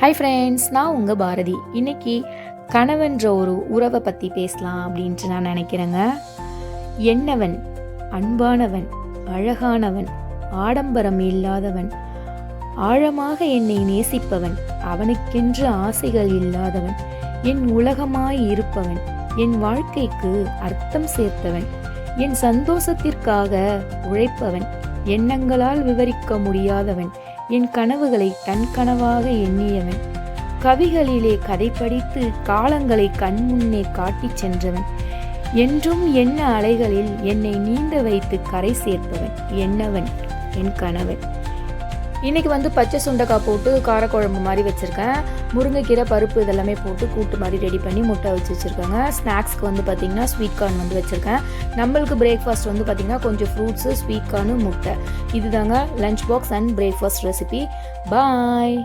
Hi friends நான் உங்கள் பாரதி. இன்னைக்கு கணவன்ற ஒரு உறவை பற்றி பேசலாம் அப்படின்ட்டு நான் நினைக்கிறேங்க. என்னவன் அன்பானவன் அழகானவன் ஆடம்பரம் இல்லாதவன் ஆழமாக என்னை நேசிப்பவன் அவனுக்கென்று ஆசைகள் இல்லாதவன் என் உலகமாய் இருப்பவன் என் வாழ்க்கைக்கு அர்த்தம் சேர்த்தவன் என் சந்தோஷத்திற்காக உழைப்பவன் எண்ணங்களால் விவரிக்க முடியாதவன். என் கனவுகளை தன் கனவாக எண்ணியவன். கவிகளிலே கதை படித்து காலங்களை கண்முன்னே காட்டிச் சென்றவன். என்றும் எண்ண அலைகளில் என்னை நீந்த வைத்து கரை சேர்ப்பவன். என்னவன்? என் கணவன். இன்றைக்கி வந்து பச்சை சுண்டைக்காய் போட்டு காரக்குழம்பு மாதிரி வச்சுருக்கேன். முருங்கைக்கீரை பருப்பு இதெல்லாமே போட்டு கூட்டு மாதிரி ரெடி பண்ணி முட்டை வச்சு வச்சுருக்கேங்க. ஸ்நாக்ஸ்க்கு வந்து பார்த்திங்கன்னா ஸ்வீட் கார்ன் வந்து வச்சுருக்கேன். நம்மளுக்கு பிரேக்ஃபாஸ்ட் வந்து பார்த்திங்கன்னா கொஞ்சம் ஃப்ரூட்ஸு ஸ்வீட் கார்னு முட்டை. இதுதாங்க lunch box and breakfast recipe bye